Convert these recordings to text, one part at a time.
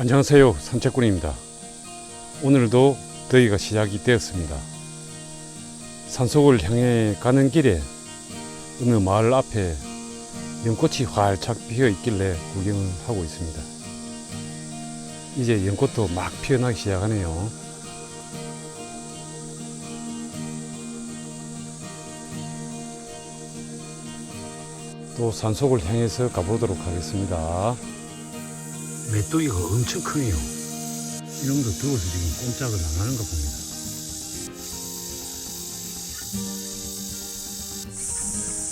안녕하세요. 산책꾼입니다. 오늘도 더위가 시작이 되었습니다. 산속을 향해 가는 길에 어느 마을 앞에 연꽃이 활짝 피어 있길래 구경을 하고 있습니다. 이제 연꽃도 막 피어나기 시작하네요. 또 산속을 향해서 가보도록 하겠습니다 메뚜기가 엄청 크네요. 이놈도 더워서 지금 꼼짝을 안 하는가 봅니다.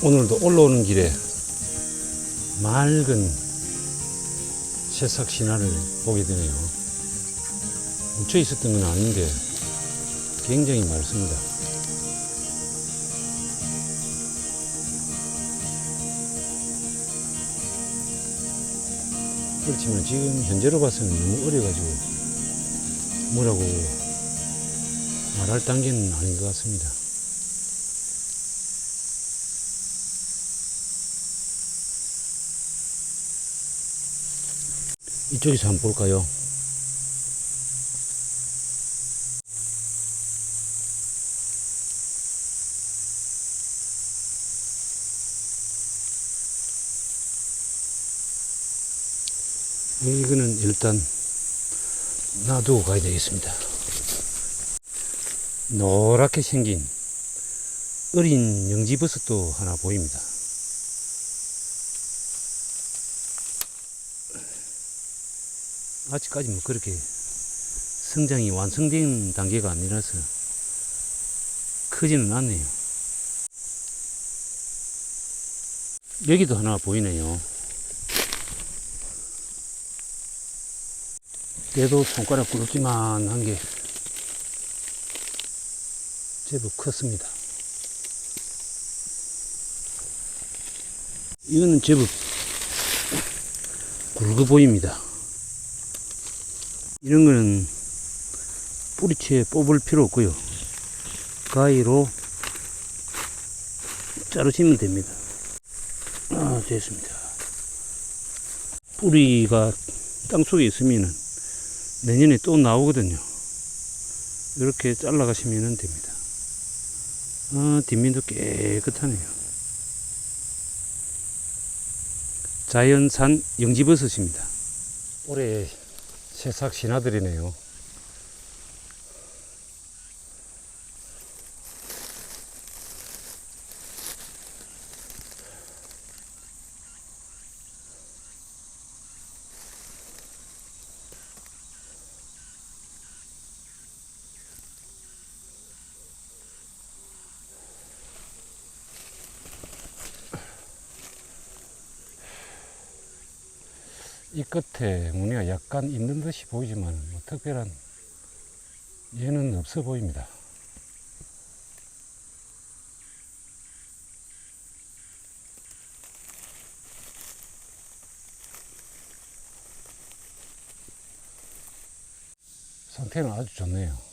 오늘도 올라오는 길에 맑은 새싹 신화를 보게 되네요. 묻혀 있었던 건 아닌데 굉장히 맑습니다. 그렇지만 지금 현재로 봐서는 너무 어려가지고 뭐라고 말할 단계는 아닌 것 같습니다. 이쪽에서 한번 볼까요? 이거는 일단 놔두고 가야 되겠습니다. 노랗게 생긴 어린 영지버섯도 하나 보입니다. 아직까지 뭐 그렇게 성장이 완성된 단계가 아니라서 크지는 않네요. 여기도 하나 보이네요. 얘도 손가락 굵지만 한 게 제법 컸습니다. 이거는 제법 굵어 보입니다. 이런 거는 뿌리채 뽑을 필요 없고요. 가위로 자르시면 됩니다. 아, 됐습니다. 뿌리가 땅속에 있으면은 내년에 또 나오거든요. 이렇게 잘라가시면 됩니다. 아, 뒷면도 깨끗하네요. 자연산 영지버섯입니다. 올해 새싹 신화들이네요. 이 끝에 무늬가 약간 있는 듯이 보이지만 뭐 특별한 얘는 없어 보입니다. 상태는 아주 좋네요.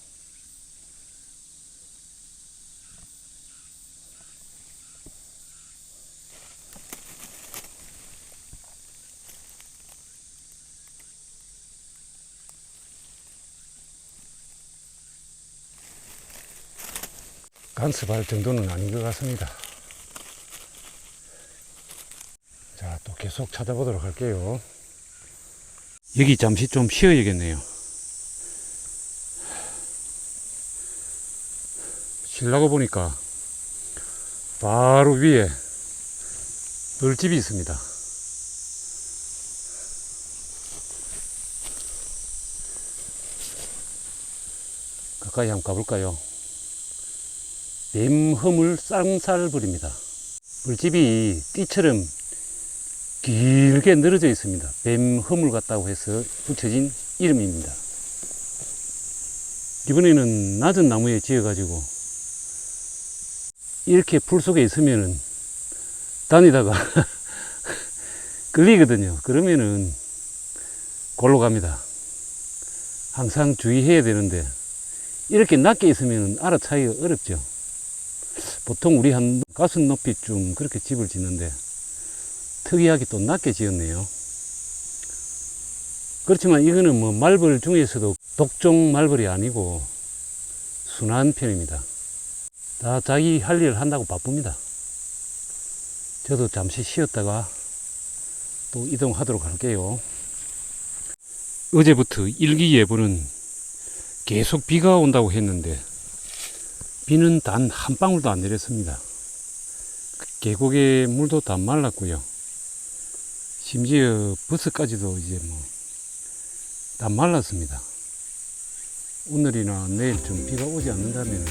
간섭할 정도는 아닌 것 같습니다. 자, 또 계속 찾아보도록 할게요. 여기 잠시 좀 쉬어야겠네요. 쉬려고 보니까 바로 위에 돌집이 있습니다. 가까이 한번 가볼까요? 뱀허물 쌍살 불입니다. 물집이 띠처럼 길게 늘어져 있습니다. 뱀허물 같다고 해서 붙여진 이름입니다. 이번에는 낮은 나무에 지어가지고 이렇게 풀 속에 있으면은 다니다가 끌리거든요. 그러면은 골로 갑니다. 항상 주의해야 되는데 이렇게 낮게 있으면 알아차기가 어렵죠. 보통 우리 한 가슴 높이쯤 그렇게 집을 짓는데 특이하게 또 낮게 지었네요. 그렇지만 이거는 뭐 말벌 중에서도 독종 말벌이 아니고 순한 편입니다. 다 자기 할일 한다고 바쁩니다. 저도 잠시 쉬었다가 또 이동하도록 할게요. 어제부터 일기예보는 계속 비가 온다고 했는데 비는 단 한 방울도 안 내렸습니다. 그 계곡의 물도 다 말랐고요. 심지어 버스까지도 이제 뭐 다 말랐습니다. 오늘이나 내일 좀 비가 오지 않는다면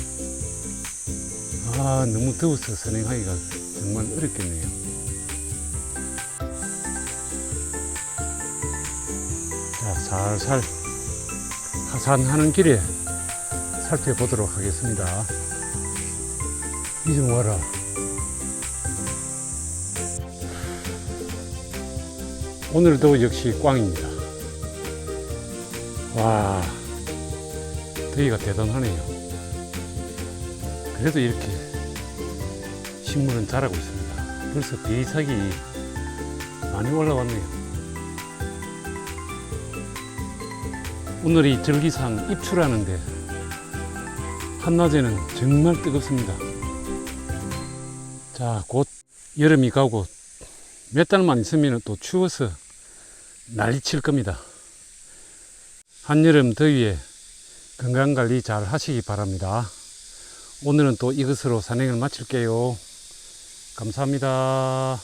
아 너무 더워서 선행하기가 정말 어렵겠네요. 자 살살 하산하는 길에 살펴보도록 하겠습니다. 이 좀 와라. 오늘도 역시 꽝입니다. 와, 더위가 대단하네요. 그래도 이렇게 식물은 자라고 있습니다. 벌써 비삭이 많이 올라왔네요. 오늘이 절기상 입출하는데 한낮에는 정말 뜨겁습니다. 자, 곧 여름이 가고 몇 달만 있으면 또 추워서 난리 칠 겁니다. 한여름 더위에 건강관리 잘 하시기 바랍니다. 오늘은 또 이것으로 산행을 마칠게요. 감사합니다.